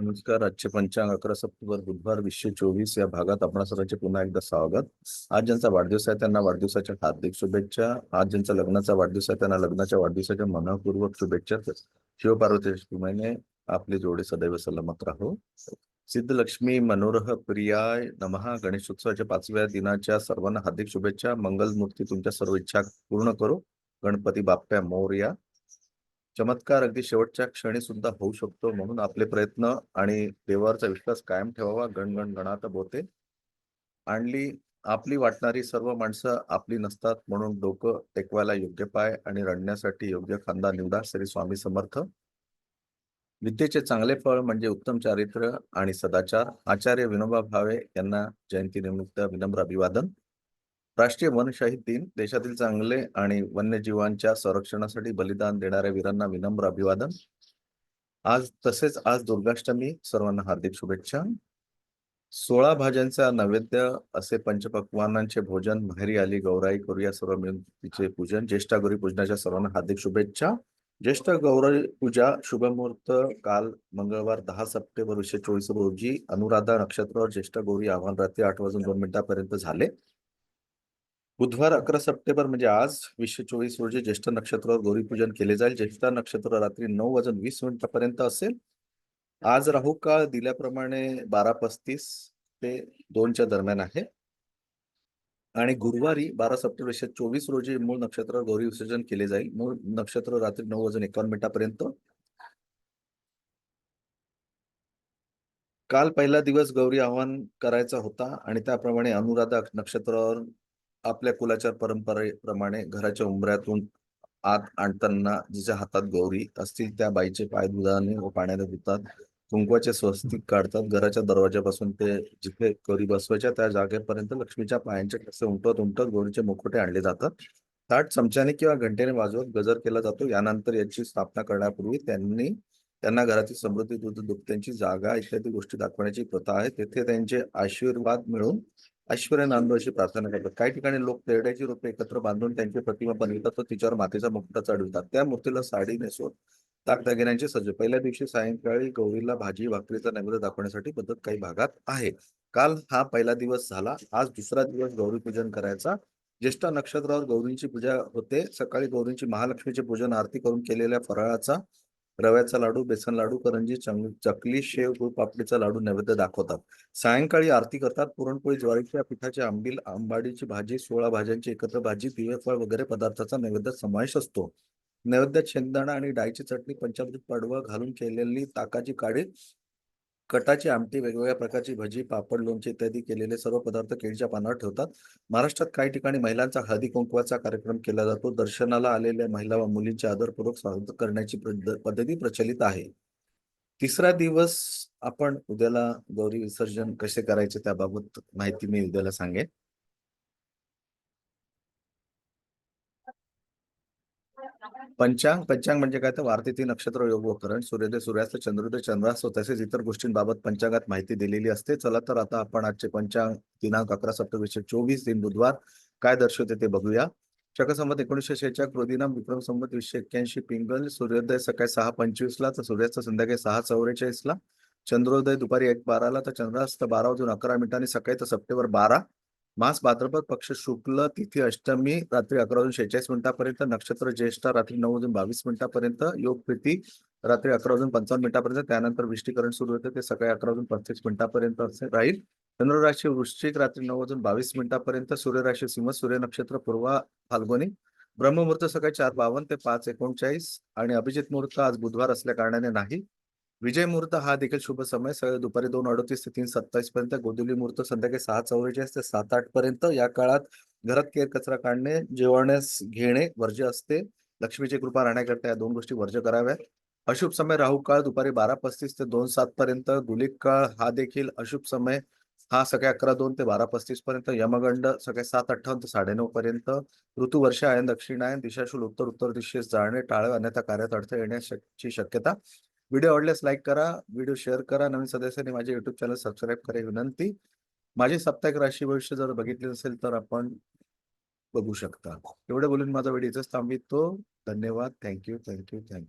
नमस्कार. आजचे पंचांग अकरा सप्टेंबर बुधवार वीसशे चोवीस या भागात आपण सर्वांचे पुन्हा एकदा स्वागत. आज ज्यांचा वाढदिवस आहे त्यांना वाढदिवसाच्या हार्दिक शुभेच्छा. आज ज्यांचा लग्नाचा वाढदिवस आहे त्यांना लग्नाच्या वाढदिवसाच्या मनपूर्वक शुभेच्छा. शिवपार्वती महिने आपले जोडे सदैव सलामत राहो. सिद्धलक्ष्मी मनोरह प्रियाय नमहा गणेशोत्सवाच्या पाचव्या दिनाच्या सर्वांना हार्दिक शुभेच्छा. मंगलमूर्ती तुमच्या सर्व इच्छा पूर्ण करो. गणपती बाप्प्या मोरया चमत्कार अगदी शेवटच्या क्षणी सुद्धा होऊ शकतो म्हणून आपले प्रयत्न आणि देवावरचा विश्वास कायम ठेवावा गणगण गणात बोते. आणली आपली वाटणारी सर्व माणसं आपली नसतात म्हणून डोकं टेकवायला योग्य पाय आणि रडण्यासाठी योग्य खांदा निवडा श्री स्वामी समर्थ. विद्येचे चांगले फळ म्हणजे उत्तम चारित्र्य आणि सदाचार. आचार्य विनोबा भावे यांना जयंतीनिमित्त विनम्र अभिवादन. राष्ट्रीय वनशाही दिन देशातील चांगले आणि वन्यजीवांच्या संरक्षणासाठी बलिदान देणाऱ्या वीरांना विनम्र अभिवादन. आज तसेच आज दुर्गाष्टमी सर्वांना हार्दिक शुभेच्छा. सोळा भाज्यांचा नैवेद्य असे पंचपक्वानांचे भोजन माहेरी आली गौराई करूया सर्व मिळून तिचे पूजन ज्येष्ठा गौरी पूजनाच्या सर्वांना हार्दिक शुभेच्छा. ज्येष्ठ गौरी पूजा शुभमुहूर्त काल मंगळवार दहा सप्टेंबर वीसशे चोवीस रोजी अनुराधा नक्षत्र ज्येष्ठ गौरी आव्हान रात्री आठ वाजून दोन मिनिटांपर्यंत झाले. बुधवार अकरा सप्टेंबर म्हणजे आज वीसशे चोवीस रोजी ज्येष्ठ नक्षत्रावर गौरीपूजन केले जाईल. ज्येष्ठ नक्षत्र रात्री नऊ वाजून वीस मिनिटापर्यंत असेल. आज राहू काळ दिल्याप्रमाणे बारा पस्तीस ते दोनच्या दरम्यान आहे. आणि गुरुवारी बारा सप्टेंबर एकशे चोवीस रोजी मूळ नक्षत्रावर गौरी विसर्जन केले जाईल. मूळ नक्षत्र रात्री नऊ वाजून एकावन्न मिनिटापर्यंत. काल पहिला दिवस गौरी आव्हान करायचा होता आणि त्याप्रमाणे अनुराधा नक्षत्रावर आपल्या कुलाचार परंपरेप्रमाणे घराच्या उंबऱ्यातून आत आणताना जिच्या हातात गौरी असतील त्या बाईचे पाय दुधाने व पाण्याने धुतात कुंकवाचे स्वस्तिक काढतात. घराच्या दरवाजापासून ते जिथे गौरी बसवायच्या त्या जागेपर्यंत लक्ष्मीच्या पायांचे ठसे उमटवत उमटत गौरीचे मुखोटे आणले जातात. ताट चमच्याने किंवा घंटेने वाजवत गजर केला जातो. यानंतर याची स्थापना करण्यापूर्वी त्यांनी त्यांना घरातील समृद्धी दूध दुखत्यांची जागा इत्यादी गोष्टी दाखवण्याची प्रथा आहे. तेथे त्यांचे आशीर्वाद मिळून ऐश्वर्य नांदू अशी प्रार्थना करतात. काही ठिकाणी लोक तेरड्याची रोपे एकत्र बांधून त्यांची प्रतिमा बनवितात व तिच्यावर मातीचा मुकुटा चढवितात. त्या मूर्तीला साडी नेसून दागदागिन्यांचे सज्ज पहिल्या दिवशी सायंकाळी गौरीला भाजी भाकरीचा नैवेद्य दाखवण्यासाठी पद्धत काही भागात आहे. काल हा पहिला दिवस झाला. आज दुसरा दिवस गौरी पूजन करायचा. ज्येष्ठ नक्षत्रावर गौरींची पूजा होते. सकाळी गौरींची महालक्ष्मीचे पूजन आरती करून केलेल्या फराळाचा रव्याचा लाडू बेसन लाडू करंजी चंग- चकली शेव गुळ पापडीचा लाडू नैवेद्य दाखवतात. सायंकाळी आरती करतात. पुरणपोळी ज्वारीच्या पिठाचे आंबील आंबाडीची भाजी सोळा भाज्यांची एकत्र भाजी दिवे फळ वगैरे पदार्थाचा नैवेद्य समावेश असतो. नैवेद्यात शेंगदाणा आणि डाळीची चटणी पंचामृत पाडवा घालून केलेली ताकाची काळी कटाची आमटी वेगवेगळ्या प्रकारची भजी पापड लोणचे इत्यादी केलेले सर्व पदार्थ केळीच्या पानावर ठेवतात. महाराष्ट्रात काही ठिकाणी महिलांचा हळदी कुंकवाचा कार्यक्रम केला जातो. दर्शनाला आलेल्या महिला व मुलींचे आदरपूर्वक स्वागत करण्याची पद्धती प्रचलित आहे. तिसरा दिवस आपण उद्याला गौरी विसर्जन कसे करायचे त्याबाबत माहिती मी उद्याला सांगेन. पंचांग पंचांग म्हणजे काय? तर वारतिथी नक्षत्र योग व करण. सूर्योदय सूर्यास्त चंद्रोदय चंद्रास्त तसेच इतर गोष्टींबाबत पंचांगात माहिती दिलेली असते. चला तर आता आपण आजचे पंचांग दिनांक अकरा सप्टेंबरशे चोवीस दिन बुधवार काय दर्शवते ते बघूया. शकसंमत एकोणीसशे शेहेचाळ क्रोदिनाम विक्रम संमत वीसशे एक्क्याऐंशी पिंगल सूर्योदय सकाळी सहा पंचवीसला तर सूर्यास्त संध्याकाळी सहा चौवेचाळीसला. चंद्रोदय दुपारी एक बाराला तर चंद्रास्त बारा वाजून अकरा मिनिटांनी सकाळी तर सप्टेंबर बारा. मास भाद्रपद पक्ष शुक्ल तिथी अष्टमी रात्री अकरा वाजून शेहेचाळीस मिनिटापर्यंत नक्षत्र ज्येष्ठ रात्री नऊ वाजून बावीस मिनिटापर्यंत योग प्रीती रात्री अकरा वाजून पंचावन्न मिनिटापर्यंत त्यानंतर विष्टीकरण सुरू होते ते सकाळी अकरा वाजून पस्तीस मिनिटापर्यंत असे राहील. चंद्रराशी वृश्चिक रात्री नऊ वाजून बावीस मिनिटापर्यंत सूर्यराशी सिंह सूर्य नक्षत्र पूर्वा फाल्गुनी ब्रह्ममुहूर्त सकाळी चार बावन्न ते पाच एकोणचाळीस आणि अभिजित मुहूर्त आज बुधवार असल्या कारणाने नाही. विजय मुहूर्त हा देखील शुभ समय. दुपारी दोन अडतीस ते तीन सत्तावीस पर्यंत गोधुली मुहूर्त संध्याकाळी सहा चौवेचाळीस ते सात आठ पर्यंत. या काळात घरात केर कचरा काढणे जेवण्यास घेणे वर्ज्य असते. लक्ष्मीची कृपा राहण्याकरता या दोन गोष्टी वर्ज्य कराव्यात. अशुभ समय राहू काळ दुपारी बारा पस्तीस ते दोन सात पर्यंत. गुलिक काळ हा देखील अशुभ समय. हा सकाळी अकरा दोन ते बारा पस्तीस पर्यंत. यमगंड सकाळी सात अठ्ठावन्न ते साडेनऊ पर्यंत. ऋतू वर्षायन दक्षिणायन दिशाशूल उत्तर उत्तर दिशेस जाणे टाळे अन्यथा कार्यात अडथळे येण्याची शक्यता. व्हिडिओ आवडल्यास लाईक करा व्हिडिओ शेअर करा. नवीन सदस्यांनी माझे युट्यूब चॅनल सबस्क्राईब करा विनंती. माझे साप्ताहिक राशी भविष्य जर बघितले असेल तर आपण बघू शकता. एवढं बोलून माझा व्हिडिओ इथंच थांबितो धन्यवाद. Thank you thank you thank you